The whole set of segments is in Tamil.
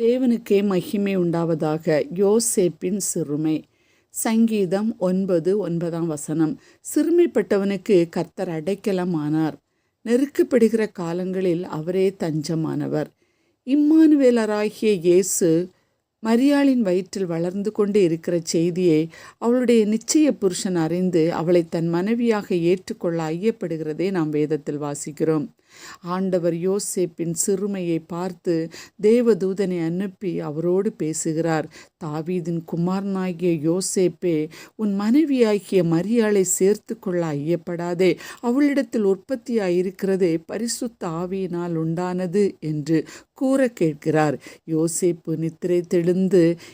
தேவனுக்கே மகிமை உண்டாவதாக யோசேப்பின் சிறுமை. சங்கீதம் ஒன்பது ஒன்பதாம் வசனம். சிறுமைப்பட்டவனுக்கு கர்த்தர் அடைக்கலமானார். நெருக்கப்படுகிற காலங்களில் அவரே தஞ்சமானவர். இம்மானுவேலராகிய இயேசு மரியாளின் வயிற்றில் வளர்ந்து கொண்டு இருக்கிற செய்தியை அவளுடைய நிச்சய புருஷன் அறிந்து அவளை தன் மனைவியாக ஏற்றுக்கொள்ள ஐயப்படுகிறதே நாம் வேதத்தில் வாசிக்கிறோம். ஆண்டவர் யோசேப்பின் சிறுமையை பார்த்து தேவதூதனை அனுப்பி அவரோடு பேசுகிறார். தாவீதின் குமாரனாகிய யோசேப்பே உன் மனைவியாகிய மரியாளை சேர்த்து கொள்ள ஐயப்படாதே. அவளிடத்தில் உற்பத்தியாயிருக்கிறதே பரிசுத்த ஆவியினால் உண்டானது என்று கூற கேட்கிறார். யோசேப்பு நித்திரை தெளி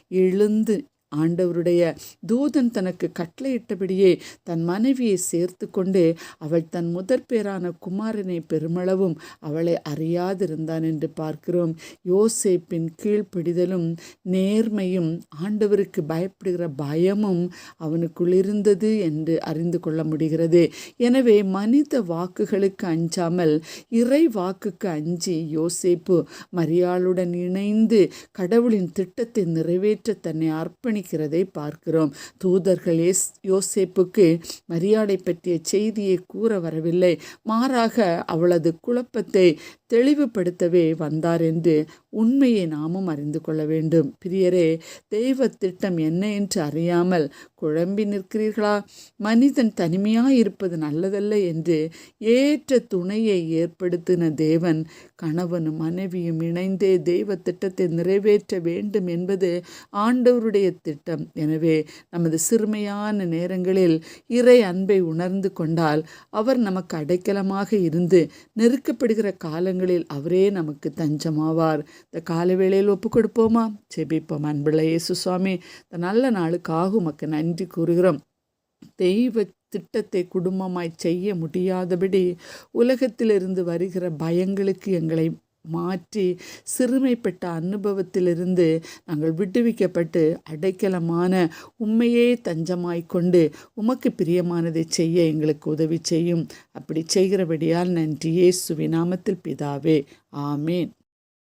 எழுந்து ஆண்டவருடைய தூதன் தனக்கு கட்டளையிட்டபடியே தன் மனைவியை சேர்த்து கொண்டு அவள் தன் முதற் பேரான குமாரனை பெருமளவும் அவளை அறியாதிருந்தான் என்று பார்க்கிறோம். யோசேப்பின் கீழ்ப்பிடிதலும் நேர்மையும் ஆண்டவருக்கு பயப்படுகிற பயமும் அவனுக்குள் இருந்தது என்று அறிந்து கொள்ள முடிகிறது. எனவே மனித வாக்குகளுக்கு அஞ்சாமல் இறை வாக்குக்கு அஞ்சி யோசேப்பு மரியாளுடன் இணைந்து கடவுளின் திட்டத்தை நிறைவேற்ற தன்னை அர்ப்பணி அர்ப்பணிக்கிறதை பார்க்கிறோம். தூதர்கள் எஸ் யோசேப்புக்கு மரியாதை பற்றிய செய்தியை கூற வரவில்லை. மாறாக அவளது குழப்பத்தை தெளிவுபடுத்தவே வந்தார் என்று உண்மையை நாமும் அறிந்து கொள்ள வேண்டும். பிரியரே தெய்வ திட்டம் என்ன என்று அறியாமல் குழம்பி நிற்கிறீர்களா? மனிதன் தனிமையாக இருப்பது நல்லதல்ல என்று ஏற்ற துணையை ஏற்படுத்தின தேவன் கணவனும் மனைவியும் இணைந்தே தெய்வ திட்டத்தை நிறைவேற்ற வேண்டும் என்பது ஆண்டவருடைய திட்டம். எனவே நமது சிறுமையான நேரங்களில் இறை அன்பை உணர்ந்து கொண்டால் அவர் நமக்கு அடைக்கலமாக இருந்து நெருக்கப்படுகிற காலங்களில் அவரே நமக்கு தஞ்சமாவார். இந்த கால வேளையில் ஒப்பு கொடுப்போமா செபிப்போம் அன்புள்ள இயேசு சுவாமி இந்த நல்ல நாளுக்காக உமக்கு நன்றி கூறுகிறோம். தெய்வ திட்டத்தை குடும்பமாய் செய்ய முடியாதபடி உலகத்திலிருந்து வருகிற பயங்களுக்கு எங்களை மாற்றி சிறுமைப்பட்ட அனுபவத்திலிருந்து நாங்கள் விடுவிக்கப்பட்டு அடைக்கலமான உண்மையே தஞ்சமாய் கொண்டு உமக்கு பிரியமானதை செய்ய எங்களுக்கு உதவி செய்யும். அப்படி செய்கிறபடியால் நன்றி. இயேசுவின் நாமத்தில் பிதாவே. ஆமேன்.